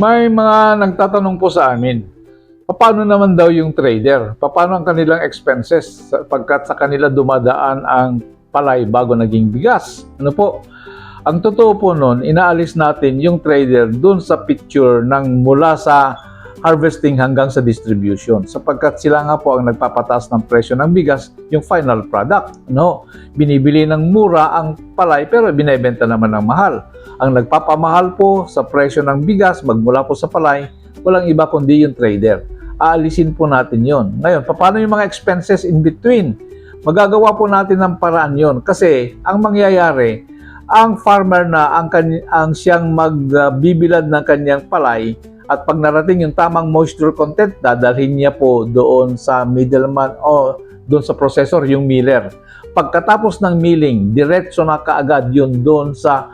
May mga nagtatanong po sa amin, paano naman daw yung trader? Paano ang kanilang expenses sapagkat sa kanila dumadaan ang palay bago naging bigas? Ano po? Ang totoo po nun, inaalis natin yung trader dun sa picture ng mula sa harvesting hanggang sa distribution sapagkat sila nga po ang nagpapataas ng presyo ng bigas, yung final product. No? Binibili ng mura ang palay pero binebenta naman ng mahal. Ang nagpapamahal po sa presyo ng bigas magmula po sa palay, walang iba kundi yung trader. Aalisin po natin yon. Ngayon, paano yung mga expenses in between? Magagawa po natin ng paraan yon kasi ang mangyayari, ang farmer na ang, ang siyang magbibilad ng kanyang palay at pag narating yung tamang moisture content, dadalhin niya po doon sa middleman o doon sa processor, yung miller. Pagkatapos ng milling, diretso na kaagad yun doon sa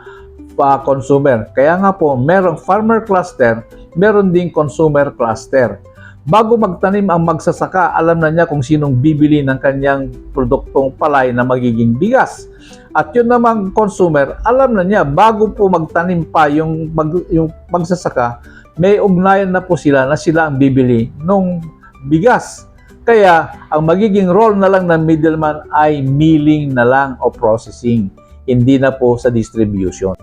pa consumer. Kaya nga po, merong farmer cluster, meron ding consumer cluster. Bago magtanim ang magsasaka, alam na niya kung sinong bibili ng kanyang produktong palay na magiging bigas. At yun namang consumer, alam na niya bago po magtanim pa yung, mag, yung magsasaka, may ugnayan na po sila na sila ang bibili nung bigas. Kaya ang magiging role na lang ng middleman ay milling na lang o processing, hindi na po sa distribution.